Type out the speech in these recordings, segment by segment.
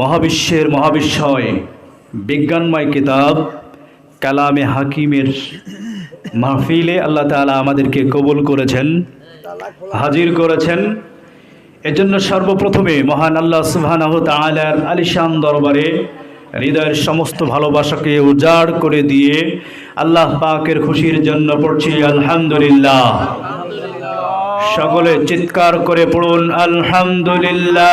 মহাবিশ্বের মহাবিস্ময় বিজ্ঞানময় কিতাব, কালামে হাকিমের মাহফিলে আল্লাহ তাআলা আমাদেরকে কবুল করেছেন, হাজির করেছেন। এজন্য সর্বপ্রথমে মহান আল্লাহ সুবহানাহু তাআলার আলিশান দরবারে হৃদয়ের সমস্ত ভালোবাসাকে উজাড় করে দিয়ে আল্লাহ পাকের খুশির জন্য পড়ছি, আলহামদুলিল্লাহ। সকলে চিৎকার করে পড়ুন, আলহামদুলিল্লাহ।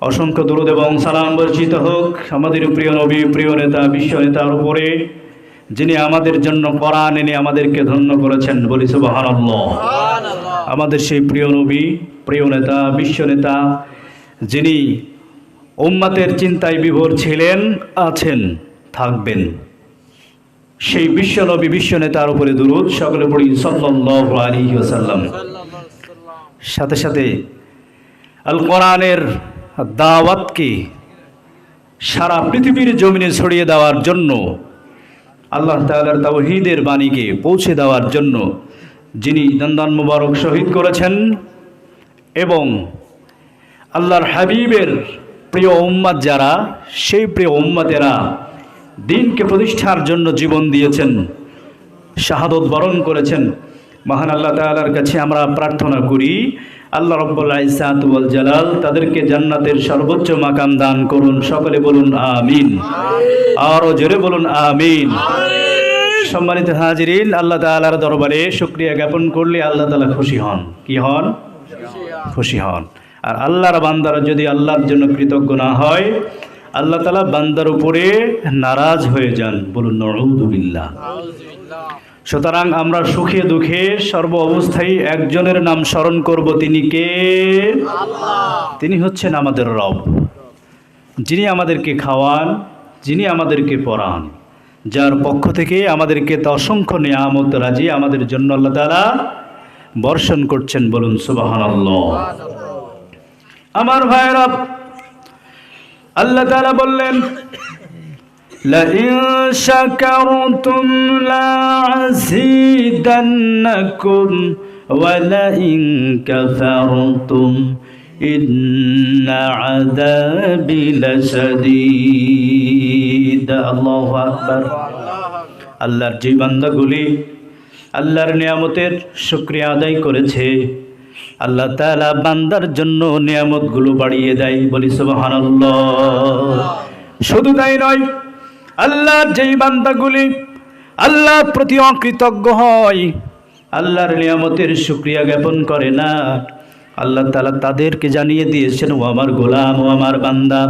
অসংখ্য দূরদ এবং সালাম বর্জিত হোক আমাদের প্রিয় নবী প্রিয় নেতা বিশ্ব নেতার উপরে যিনি আমাদের জন্য কোরআন এনে আমাদেরকে ধন্য করেছেন। বলি সুবাহানল্ল আমাদের সেই প্রিয় নবী প্রিয় নেতা বিশ্ব নেতা যিনি উম্মাতের চিন্তায় বিভোর ছিলেন আছেন থাকবেন। সেই বিশ্বনবী বিশ্ব নেতার উপরে দূরত সকলে পড়ি সাল্লি সাল্লাম সাথে সাথে আল কোরআনের দাওয়াতকে সারা পৃথিবীর জমিনে ছড়িয়ে দেওয়ার জন্য, আল্লাহ তাআলার তাওহীদের বাণীকে পৌঁছে দেওয়ার জন্য যিনি দন্দান মুবারক শহীদ করেছেন এবং আল্লাহর হাবিবের প্রিয় উম্মাদ যারা, সেই প্রিয় উম্মাদেরা দিনকে প্রতিষ্ঠার জন্য জীবন দিয়েছেন, শাহাদত বরণ করেছেন। মহান আল্লাহ তাআলার কাছে আমরা প্রার্থনা করি আল্লাহ রব্বুল্লাহ ইসাতুল জালাল তাদেরকে জান্নাতের সর্বোচ্চ মাকাম দান করুন। সকলে বলুন আমিন। আরও জোরে বলুন আমিন। সম্মানিত হাজিরিন আল্লাহ তালার দরবারে শুক্রিয়া জ্ঞাপন করলে আল্লাহ তালা খুশি হন। কি হন? খুশি হন। আর আল্লাহর বান্দারা যদি আল্লাহর জন্য কৃতজ্ঞ না হয় আল্লাহ তালা বান্দার উপরে নারাজ হয়ে যান। বলুন নরুদুবিল্লা সুতরাং আমরা সুখে দুঃখে সর্ব অবস্থায় একজনের নাম স্মরণ করব তিনি কে তিনি হচ্ছেন আমাদের রব যিনি আমাদেরকে খাওয়ান যিনি আমাদেরকে পড়ান যার পক্ষ থেকে আমাদেরকে তা অসংখ্য নিয়ামত রাজি আমাদের জন্য আল্লাহ তাআলা বর্ষণ করছেন বলুন সুবাহান আমার ভাইরা আল্লাহ তাআলা বললেন لئن شكرتم لأزيدنكم ولئن كفرتم إن عذابي لشديد الله أكبر আল্লাহর যে বান্দাগুলি আল্লাহর নিয়ামতের শুক্রিয়া আদায় করেছে আল্লাহ তাআলা বান্দার জন্য নিয়ামতগুলো বাড়িয়ে দেয় বলি সুবহানাল্লাহ শুধু তাই নয় আল্লাহর যেই বান্দাগুলি আল্লাহর প্রতি অকৃতজ্ঞ হয়। আল্লাহর নিয়ামতের শুক্রিয়া জ্ঞাপন করে না। আল্লাহ তালা তাদেরকে জানিয়ে দিয়েছেন, ও আমার গোলাম, ও আমার বান্দা,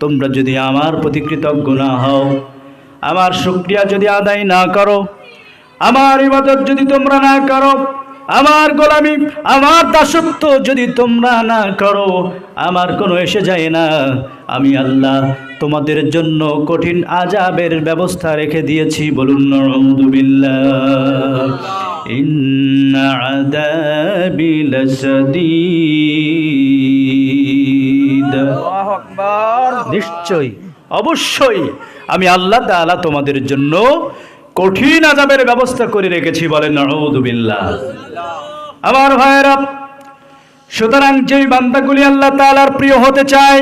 তোমরা যদি আমার প্রতি কৃতজ্ঞ না হও, আমার শুক্রিয়া যদি আদায় না করো, আমার ইবাদত যদি তোমরা না করো আমার গোলামি আমার দাসত্ব যদি তোমরা না করো আমার কোনো এসে যায় না। আমি আল্লাহ তোমাদের জন্য কঠিন আজাবের ব্যবস্থা রেখে দিয়েছি। বলুন নিশ্চয় অবশ্যই। আমি আল্লাহ তাআলা তোমাদের জন্য কঠিন আজাবের ব্যবস্থা করে রেখেছি বলেন নাউযুবিল্লাহ আবার ভাইয়েরা, সুতরাং যে বান্দাগুলি আল্লাহ তালার প্রিয় হতে চায়,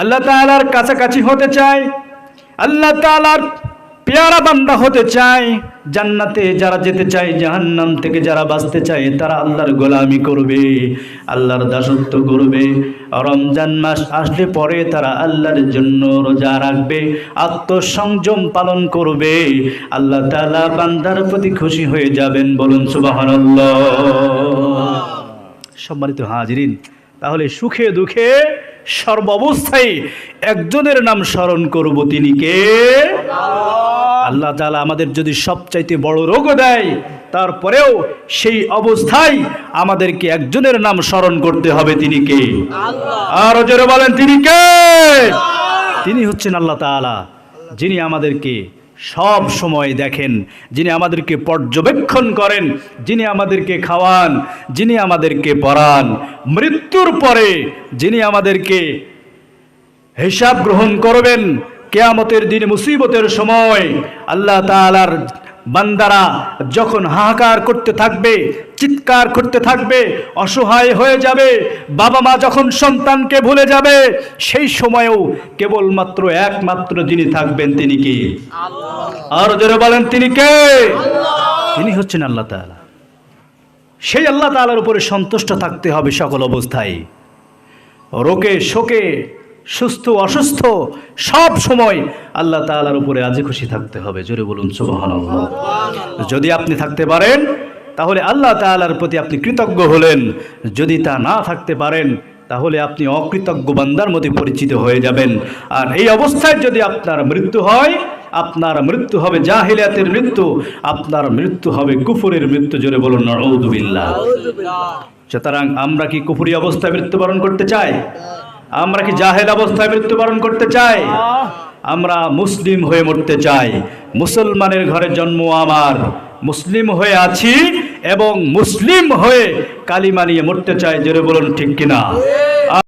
আল্লাহ তালার কাছাকাছি হতে চায়, আল্লাহ তাআলার পেয়ারা বান্দা হতে চায়, জান্নাতে যারা যেতে চায়, জাহান্নাম থেকে যারা বাঁচতে চায়, তারা আল্লাহর গোলামি করবে, আল্লাহর দাসত্ব করবে। রমজান মাস আসলে পরে তারা আল্লাহর জন্য রোজা রাখবে, আত্মসংযম পালন করবে। আল্লাহ তাআলা বান্দার প্রতি খুশি হয়ে যাবেন বলুন, সুবহানাল্লাহ। সম্মানিত হাজিরিন, তাহলে সুখে দুঃখে সর্বাবস্থায় একজনের নাম স্মরণ করব তিনি কে? আল্লাহ। তাআলা আমাদের যদি সবচাইতে বড় রোগও দেয় তারপরেও সেই অবস্থায় আমাদেরকে একজনের নাম স্মরণ করতে হবে তিনি কে? আল্লাহ। আরও জোরে বলেন তিনি কে? তিনি হচ্ছেন আল্লাহ তাআলা যিনি আমাদেরকে সব সময় দেখেন, যিনি আমাদেরকে পর্যবেক্ষণ করেন, যিনি আমাদেরকে খাওয়ান, যিনি আমাদেরকে পড়ান, মৃত্যুর পরে যিনি আমাদেরকে হিসাব গ্রহণ করবেন, কেয়ামতের দিন মুসিবতের সময় আল্লাহ তাআলার বান্দারা যখন হাহাকার করতে থাকবে চিৎকার করতে থাকবে অসহায় হয়ে যাবে বাবা মা যখন সন্তানকে ভুলে যাবে সেই সময়েও কেবলমাত্র একমাত্র যিনি থাকবেন তিনি কি? আর যারা বলেন তিনি কে? তিনি হচ্ছেন আল্লাহ তাআলা। সেই আল্লাহ তাআলার উপরে সন্তুষ্ট থাকতে হবে সকল অবস্থায়। রোকে শোকে সুস্থ, অসুস্থ, সব সময় আল্লাহ তাআলার উপরে আজি খুশি থাকতে হবে। জোরে বলুন, সুবহানাল্লাহ। যদি আপনি থাকতে পারেন, তাহলে আল্লাহ তাআলার প্রতি আপনি কৃতজ্ঞ হলেন। যদি তা না থাকতে পারেন, তাহলে আপনি অকৃতজ্ঞ বান্দার মধ্যে পরিচিত হয়ে যাবেন। আর এই অবস্থায় যদি আপনার মৃত্যু হয়, আপনার মৃত্যু হবে জাহিলিয়াতের মৃত্যু, আপনার মৃত্যু হবে কুফুরের মৃত্যু, জোরে বলুন সুতরাং আমরা কি কুফুরি অবস্থায় মৃত্যুবরণ করতে চাই? আমরা কি জাহেদ অবস্থায় মৃত্যুবরণ করতে চাই? আমরা মুসলিম হয়ে মরতে চাই। মুসলমানের ঘরে জন্ম আমার। মুসলিম হয়ে আছি এবং মুসলিম হয়ে কালিমা নিয়ে মরতে চাই। জোরে বলুন ঠিক কিনা?